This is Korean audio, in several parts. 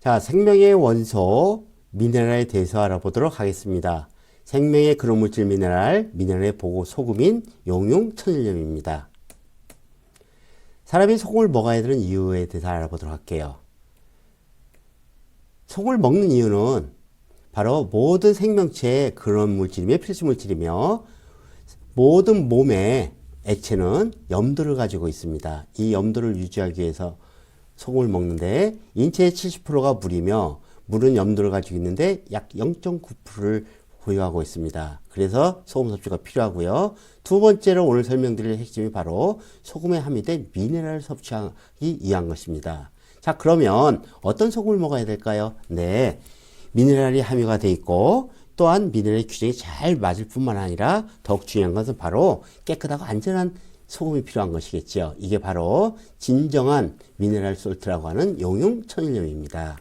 자, 생명의 원소 미네랄에 대해서 알아보도록 하겠습니다. 생명의 근원물질 미네랄, 미네랄의 보고 소금인 용융 천일염입니다. 사람이 소금을 먹어야 되는 이유에 대해서 알아보도록 할게요. 소금을 먹는 이유는 바로 모든 생명체의 근원 물질이며 필수 물질이며 모든 몸의 액체는 염도를 가지고 있습니다. 이 염도를 유지하기 위해서 소금을 먹는데 인체의 70%가 물이며 물은 염도를 가지고 있는데 약 0.9%를 보유하고 있습니다. 그래서 소금 섭취가 필요하고요. 두 번째로 오늘 설명드릴 핵심이 바로 소금에 함유된 미네랄 섭취하기 위한 것입니다. 자, 그러면 어떤 소금을 먹어야 될까요? 네. 미네랄이 함유가 돼 있고 또한 미네랄 규정이 잘 맞을 뿐만 아니라 더욱 중요한 것은 바로 깨끗하고 안전한 소금이 필요한 것이겠죠. 이게 바로 진정한 미네랄 솔트라고 하는 용융 천일염입니다.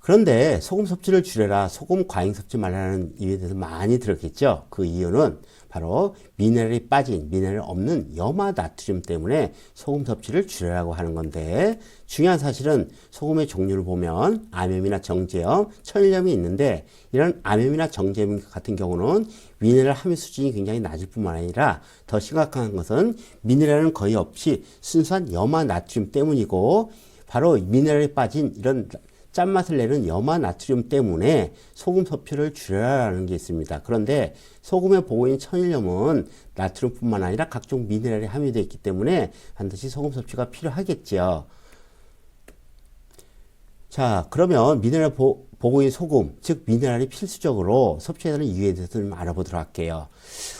그런데 소금 섭취를 줄여라, 소금 과잉 섭취 말라는 이유에 대해서 많이 들었겠죠. 그 이유는 바로 미네랄이 빠진, 미네랄 없는 염화 나트륨 때문에 소금 섭취를 줄여라고 하는 건데 중요한 사실은 소금의 종류를 보면 암염이나 정제염, 천일염이 있는데 이런 암염이나 정제염 같은 경우는 미네랄 함유 수준이 굉장히 낮을 뿐만 아니라 더 심각한 것은 미네랄은 거의 없이 순수한 염화 나트륨 때문이고 바로 미네랄이 빠진 이런 짠맛을 내는 염화 나트륨 때문에 소금 섭취를 줄여라라는 게 있습니다. 그런데 소금에 보고인 천일염은 나트륨뿐만 아니라 각종 미네랄이 함유되어 있기 때문에 반드시 소금 섭취가 필요하겠죠. 자, 그러면 미네랄 보, 보고인 소금, 즉 미네랄이 필수적으로 섭취해야 되는 이유에 대해서 좀 알아보도록 할게요.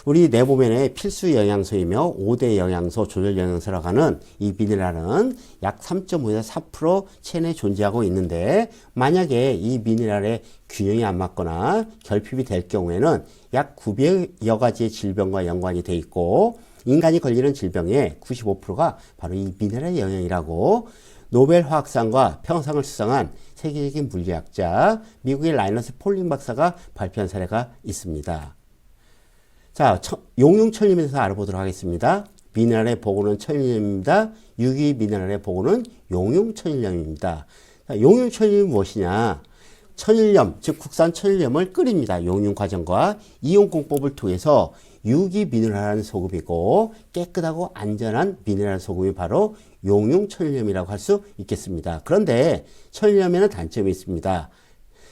우리 내보면에 필수 영양소이며 5대 영양소, 조절 영양소라고 하는 이 미네랄은 약 3.5에서 4% 체내에 존재하고 있는데 만약에 이 미네랄의 균형이 안 맞거나 결핍이 될 경우에는 약 900여 가지의 질병과 연관이 돼 있고 인간이 걸리는 질병의 95%가 바로 이 미네랄 영양이라고 노벨 화학상과 평상을 수상한 세계적인 물리학자 미국의 라이너스 폴링 박사가 발표한 사례가 있습니다. 자, 용융 천림에 대해서 알아보도록 하겠습니다. 미네랄의 보고는 천일염입니다. 유기 미네랄의 보고는 용융 천일염입니다. 용융 천일염이 무엇이냐? 천일염, 즉 국산 천일염을 끓입니다. 용융 과정과 이온 공법을 통해서 유기 미네랄한 소금이고 깨끗하고 안전한 미네랄 소금이 바로 용융 천일염이라고 할 수 있겠습니다. 그런데 천일염에는 단점이 있습니다.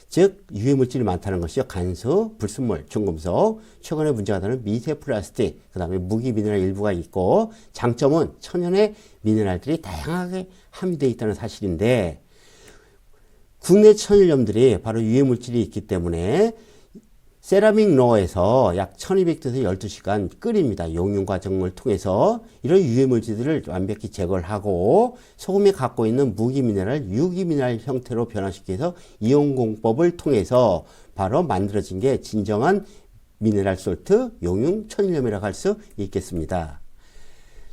즉 유해 물질이 많다는 것이요. 간수, 불순물, 중금속, 최근에 문제가 되는 미세 플라스틱, 그 다음에 무기 미네랄 일부가 있고 장점은 천연의 미네랄들이 다양하게 함유되어 있다는 사실인데 국내 천일염들이 바로 유해 물질이 있기 때문에 세라믹 로어에서 약 1200도에서 12시간 끓입니다. 용융 과정을 통해서 이런 유해 물질들을 완벽히 제거를 하고 소금이 갖고 있는 무기 미네랄, 유기 미네랄 형태로 변화시키기 위해서 이온 공법을 통해서 바로 만들어진 게 진정한 미네랄 솔트 용융 천일염이라고 할 수 있겠습니다.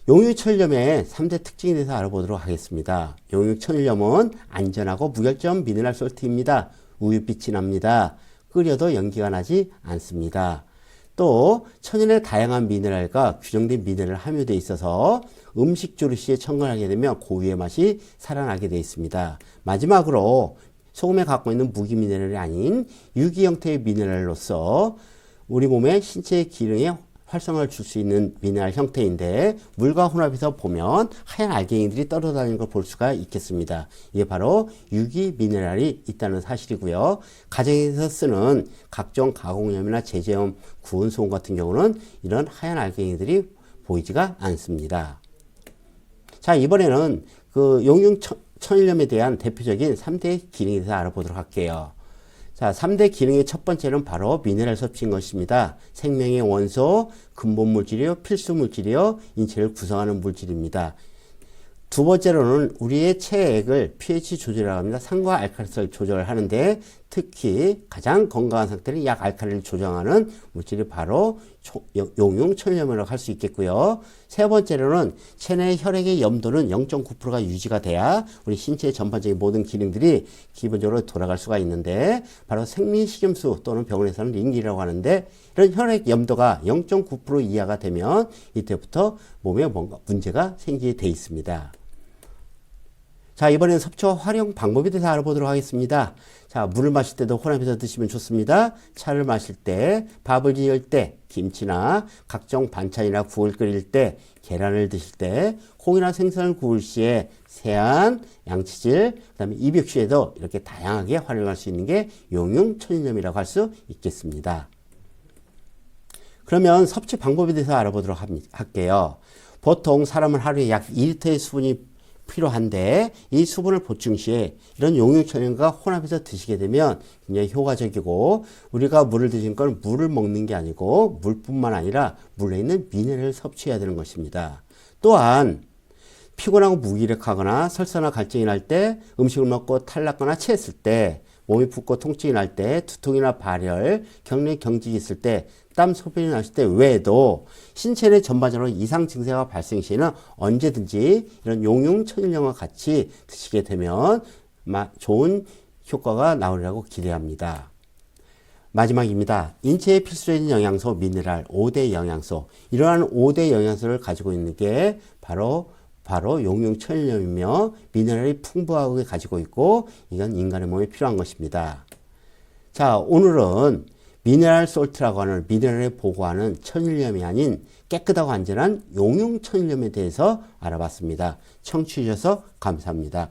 용융 천일염의 3대 특징에 대해서 알아보도록 하겠습니다. 용융 천일염은 안전하고 무결점 미네랄 솔트입니다. 우유빛이 납니다. 끓여도 연기가 나지 않습니다. 또 천연의 다양한 미네랄과 규정된 미네랄 함유되어 있어서 음식 조리 시에 첨가하게 되면 고유의 맛이 살아나게 되어 있습니다. 마지막으로 소금에 갖고 있는 무기 미네랄이 아닌 유기 형태의 미네랄로서 우리 몸의 신체 기능에 활성화를 줄 수 있는 미네랄 형태인데 물과 혼합해서 보면 하얀 알갱이들이 떨어다니는 걸 볼 수가 있겠습니다. 이게 바로 유기 미네랄이 있다는 사실이고요. 가정에서 쓰는 각종 가공염이나 제제염, 구운 소금 같은 경우는 이런 하얀 알갱이들이 보이지가 않습니다. 자, 이번에는 그 용융 천일염에 대한 대표적인 3대 기능에 대해서 알아보도록 할게요. 자, 3대 기능의 첫 번째는 바로 미네랄 섭취인 것입니다. 생명의 원소, 근본 물질이요, 필수 물질이요, 인체를 구성하는 물질입니다. 두 번째로는 우리의 체액을 pH 조절이라고 합니다. 산과 알칼리를 조절을 하는데 특히 가장 건강한 상태를 약 알칼리를 조정하는 물질이 바로 용융 천염이라고 할 수 있겠고요. 세 번째로는 체내 혈액의 염도는 0.9%가 유지가 돼야 우리 신체의 전반적인 모든 기능들이 기본적으로 돌아갈 수가 있는데 바로 생리식염수 또는 병원에서는 링기라고 하는데 이런 혈액 염도가 0.9% 이하가 되면 이때부터 몸에 뭔가 문제가 생기게 돼 있습니다. 자, 이번에는 섭취와 활용 방법에 대해서 알아보도록 하겠습니다. 자, 물을 마실 때도 혼합해서 드시면 좋습니다. 차를 마실 때, 밥을 지을 때, 김치나 각종 반찬이나 국을 끓일 때, 계란을 드실 때, 콩이나 생선을 구울 시에 세안, 양치질, 그다음에 입욕 시에도 이렇게 다양하게 활용할 수 있는 게 용융 천일염이라고 할 수 있겠습니다. 그러면 섭취 방법에 대해서 알아보도록 합니- 할게요. 보통 사람은 하루에 약 2리터의 수분이 필요한데 이 수분을 보충 시에 이런 용융천연과 혼합해서 드시게 되면 굉장히 효과적이고 우리가 물을 드신 건 물을 먹는 게 아니고 물뿐만 아니라 물에 있는 미네랄을 섭취해야 되는 것입니다. 또한 피곤하고 무기력하거나 설사나 갈증이 날 때 음식을 먹고 탈났거나 체했을 때 몸이 붓고 통증이 날 때 두통이나 발열, 경련 경직이 있을 때 땀 소변이 났을 때 외에도 신체 내 전반적으로 이상 증세가 발생 시에는 언제든지 이런 용융 천일염과 같이 드시게 되면 마- 좋은 효과가 나오리라고 기대합니다. 마지막입니다. 인체에 필수적인 영양소, 미네랄, 5대 영양소. 이러한 5대 영양소를 가지고 있는 게 바로 바로 용융 천일염이며 미네랄이 풍부하게 가지고 있고 이건 인간의 몸에 필요한 것입니다. 자, 오늘은 미네랄 솔트라고 하는 미네랄을 보고하는 천일염이 아닌 깨끗하고 안전한 용융 천일염에 대해서 알아봤습니다. 청취해 주셔서 감사합니다.